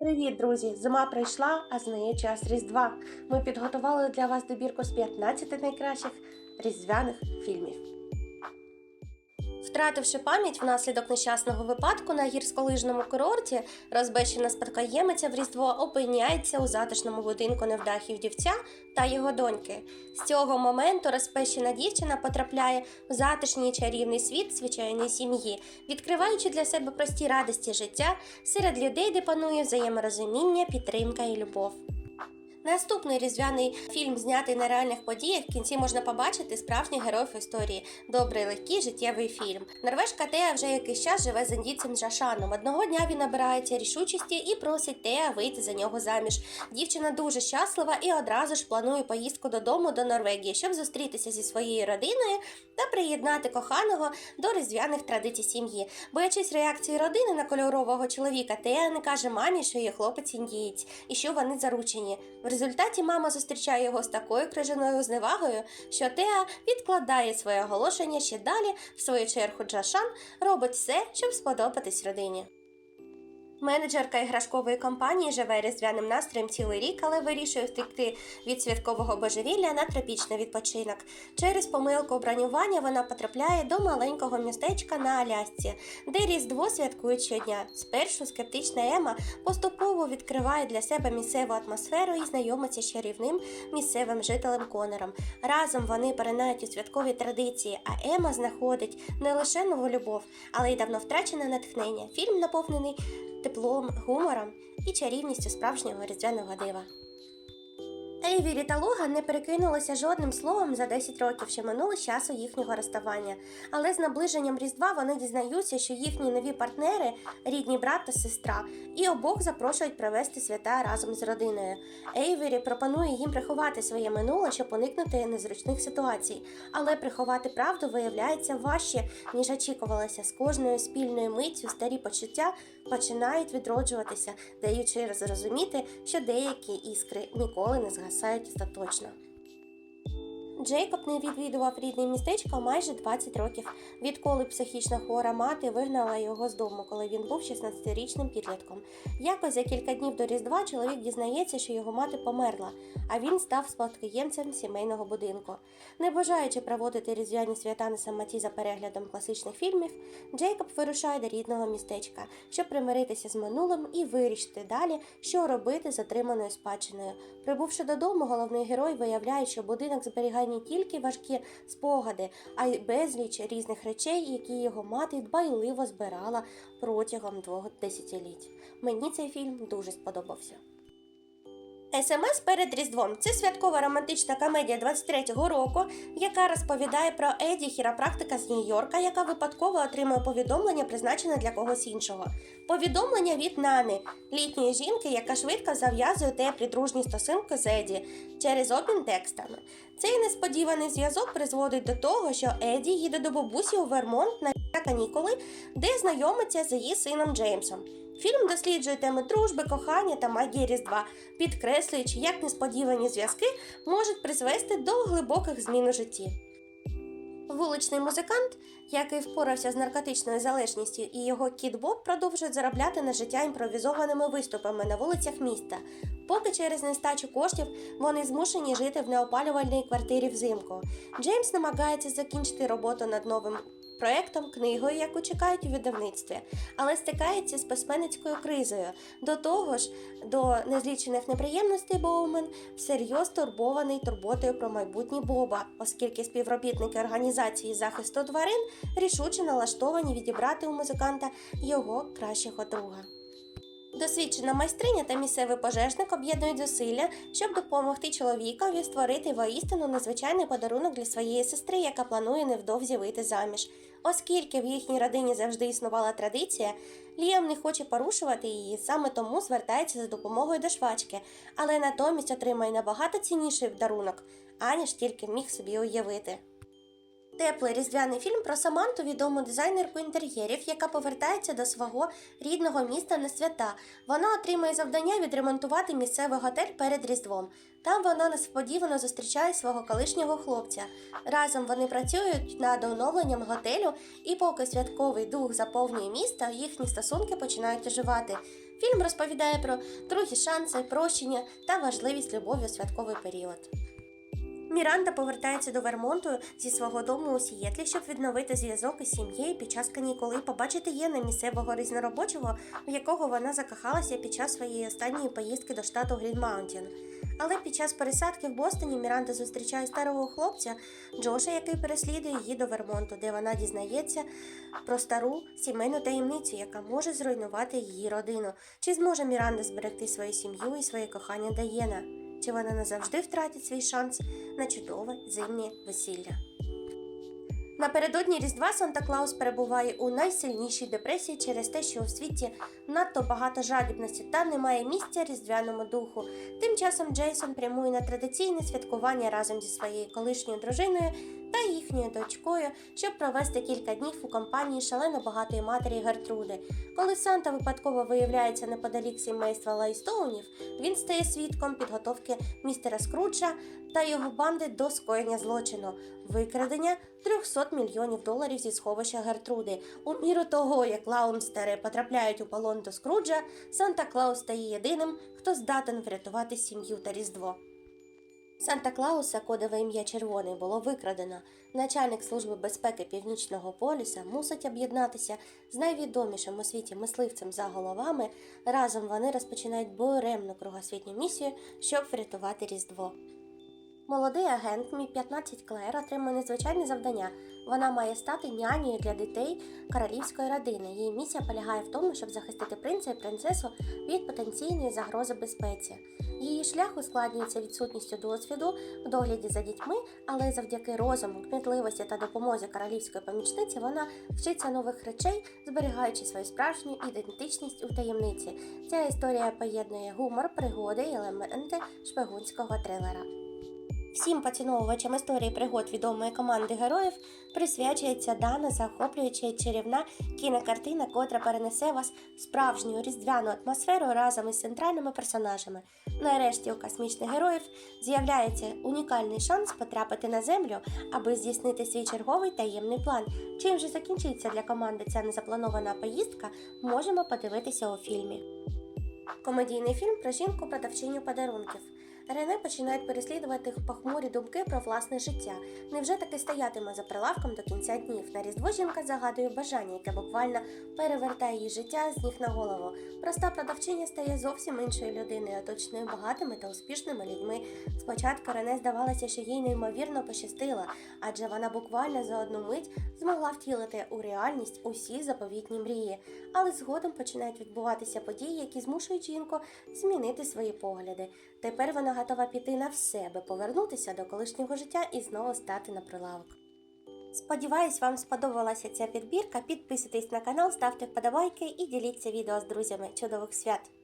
Привіт, друзі! Зима прийшла, а з неї час Різдва. Ми підготували для вас добірку з 15 найкращих різдвяних фільмів. Втративши пам'ять внаслідок нещасного випадку на гірськолижному курорті, розбещена спадкоємиця в Різдво опиняється у затишному будинку невдахів дівця та його доньки. З цього моменту розпещена дівчина потрапляє в затишний і чарівний світ звичайної сім'ї, відкриваючи для себе прості радості життя серед людей, де панує взаєморозуміння, підтримка і любов. Наступний різдвяний фільм, знятий на реальних подіях, в кінці можна побачити справжніх героїв історії. Добрий, легкий життєвий фільм. Норвежка Теа вже якийсь час живе з індійцем Джашаном. Одного дня він набирається рішучості і просить Теа вийти за нього заміж. Дівчина дуже щаслива і одразу ж планує поїздку додому до Норвегії, щоб зустрітися зі своєю родиною та приєднати коханого до різдвяних традицій сім'ї. Боячись реакції родини на кольорового чоловіка, Теа не каже мамі, що є хлопець індієць і що вони заручені. Результаті мама зустрічає його з такою крижаною зневагою, що Теа відкладає своє оголошення ще далі. В свою чергу Джашан робить все, щоб сподобатись родині. Менеджерка іграшкової компанії живе різдвяним настроєм цілий рік, але вирішує втекти від святкового божевілля на тропічний відпочинок. Через помилку бронювання вона потрапляє до маленького містечка на Алясці, де Різдво святкують щодня. Спершу скептична Ема поступово відкриває для себе місцеву атмосферу і знайомиться з чарівним місцевим жителем Конором. Разом вони перенають у святкові традиції, а Ема знаходить не лише нову любов, але й давно втрачене натхнення. Фільм наповнений теплом, гумором і чарівністю справжнього різдвяного дива. Ейвірі та Логан не перекинулися жодним словом за 10 років, що минуло часу їхнього розставання. Але з наближенням Різдва вони дізнаються, що їхні нові партнери рідні брат та сестра, і обох запрошують провести свята разом з родиною. Ейвері пропонує їм приховати своє минуле, щоб уникнути незручних ситуацій. Але приховати правду виявляється важче, ніж очікувалося. З кожною спільною миттю старі почуття починають відроджуватися, даючи зрозуміти, що деякі іскри ніколи не згасають остаточно. Джейкоб не відвідував рідне містечко майже 20 років, відколи психічно хвора мати вигнала його з дому, коли він був 16-річним підлітком. Якось за кілька днів до Різдва чоловік дізнається, що його мати померла, а він став спадкоємцем сімейного будинку. Не бажаючи проводити різдвяні свята на самоті за переглядом класичних фільмів, Джейкоб вирушає до рідного містечка, щоб примиритися з минулим і вирішити далі, що робити з отриманою спадщиною. Прибувши додому, головний герой виявляє, що будинок зберігає не тільки важкі спогади, а й безліч різних речей, які його мати дбайливо збирала протягом двох десятиліть. Мені цей фільм дуже сподобався. СМС перед Різдвом це святкова романтична комедія 23-го року, яка розповідає про Еді, хіропрактика з Нью-Йорка, яка випадково отримує повідомлення, призначене для когось іншого. Повідомлення від Нани, літньої жінки, яка швидко зав'язує теплі дружні стосунки з Еді через обмін текстами. Цей несподіваний зв'язок призводить до того, що Еді їде до бабусі у Вермонт на канікули, де знайомиться з її сином Джеймсом. Фільм досліджує теми дружби, кохання та магії Різдва, підкреслюючи, як несподівані зв'язки можуть призвести до глибоких змін у житті. Вуличний музикант, який впорався з наркотичною залежністю, і його кіт Боб продовжують заробляти на життя імпровізованими виступами на вулицях міста. Поки через нестачу коштів вони змушені жити в неопалювальній квартирі взимку. Джеймс намагається закінчити роботу над новим проектом, книгою, яку чекають у видавництві, але стикається з письменницькою кризою. До того ж, до незлічених неприємностей Боумен всерйоз турбований турботою про майбутнє Боба, оскільки співробітники організації захисту тварин рішуче налаштовані відібрати у музиканта його кращого друга. Досвідчена майстриня та місцевий пожежник об'єднують зусилля, щоб допомогти чоловікові створити воістину незвичайний подарунок для своєї сестри, яка планує невдовзі вийти заміж. Оскільки в їхній родині завжди існувала традиція, Ліам не хоче порушувати її, саме тому звертається за допомогою до швачки, але натомість отримає набагато цінніший дарунок, аніж тільки міг собі уявити. Теплий різдвяний фільм про Саманту, відому дизайнерку інтер'єрів, яка повертається до свого рідного міста на свята. Вона отримує завдання відремонтувати місцевий готель перед Різдвом. Там вона несподівано зустрічає свого колишнього хлопця. Разом вони працюють над оновленням готелю, і поки святковий дух заповнює місто, їхні стосунки починають оживати. Фільм розповідає про другі шанси, прощення та важливість любові у святковий період. Міранда повертається до Вермонту зі свого дому у Сієтлі, щоб відновити зв'язок із сім'єю під час канікули побачити Єна місцевого різноробочого, в якого вона закохалася під час своєї останньої поїздки до штату Грін Маунтін. Але під час пересадки в Бостоні Міранда зустрічає старого хлопця Джоша, який переслідує її до Вермонту, де вона дізнається про стару сімейну таємницю, яка може зруйнувати її родину. Чи зможе Міранда зберегти свою сім'ю і своє кохання до Єна? Чи вона назавжди втратить свій шанс на чудове зимнє весілля? Напередодні Різдва Санта Клаус перебуває у найсильнішій депресії через те, що у світі надто багато жадібності та немає місця різдвяному духу. Тим часом Джейсон прямує на традиційне святкування разом зі своєю колишньою дружиною та їхньою дочкою, щоб провести кілька днів у компанії шалено багатої матері Гертруди. Коли Санта випадково виявляється неподалік сімейства Лайстоунів, він стає свідком підготовки містера Скруджа та його банди до скоєння злочину, викрадення 300 мільйонів доларів зі сховища Гертруди. У міру того, як лаунстери потрапляють у полон до Скруджа, Санта Клаус стає єдиним, хто здатен врятувати сім'ю та Різдво. Санта Клауса, кодове ім'я Червоний, було викрадено. Начальник служби безпеки Північного полюса мусить об'єднатися з найвідомішим у світі мисливцем за головами. Разом вони розпочинають буремну кругосвітню місію, щоб врятувати Різдво. Молодий агент Мі 15 Клер отримує незвичайне завдання. Вона має стати нянею для дітей королівської родини. Її місія полягає в тому, щоб захистити принца і принцесу від потенційної загрози безпеці. Її шлях ускладнюється відсутністю досвіду в догляді за дітьми, але завдяки розуму, кмітливості та допомозі королівської помічниці вона вчиться нових речей, зберігаючи свою справжню ідентичність у таємниці. Ця історія поєднує гумор, пригоди і елементи шпигунського трилера. Всім поціновувачам історії пригод відомої команди героїв присвячується дана захоплююча і чарівна кінокартина, котра перенесе вас в справжню різдвяну атмосферу разом із центральними персонажами. Нарешті у космічних героїв з'являється унікальний шанс потрапити на землю, аби здійснити свій черговий таємний план. Чим же закінчиться для команди ця незапланована поїздка, можемо подивитися у фільмі. Комедійний фільм про жінку продавчиню подарунків. Рене починають переслідувати похмурі думки про власне життя. Невже таки стоятиме за прилавком до кінця днів? На різдво жінка загадує бажання, яке буквально перевертає її життя з ніг на голову. Проста продавчиня стає зовсім іншою людиною, оточеною багатими та успішними людьми. Спочатку Рене здавалося, що їй неймовірно пощастило, адже вона буквально за одну мить змогла втілити у реальність усі заповітні мрії. Але згодом починають відбуватися події, які змушують жінку змінити свої погляди. Тепер вона готова піти на все, аби повернутися до колишнього життя і знову стати на прилавок. Сподіваюсь, вам сподобалася ця підбірка. Підписуйтесь на канал, ставте вподобайки і діліться відео з друзями. Чудових свят!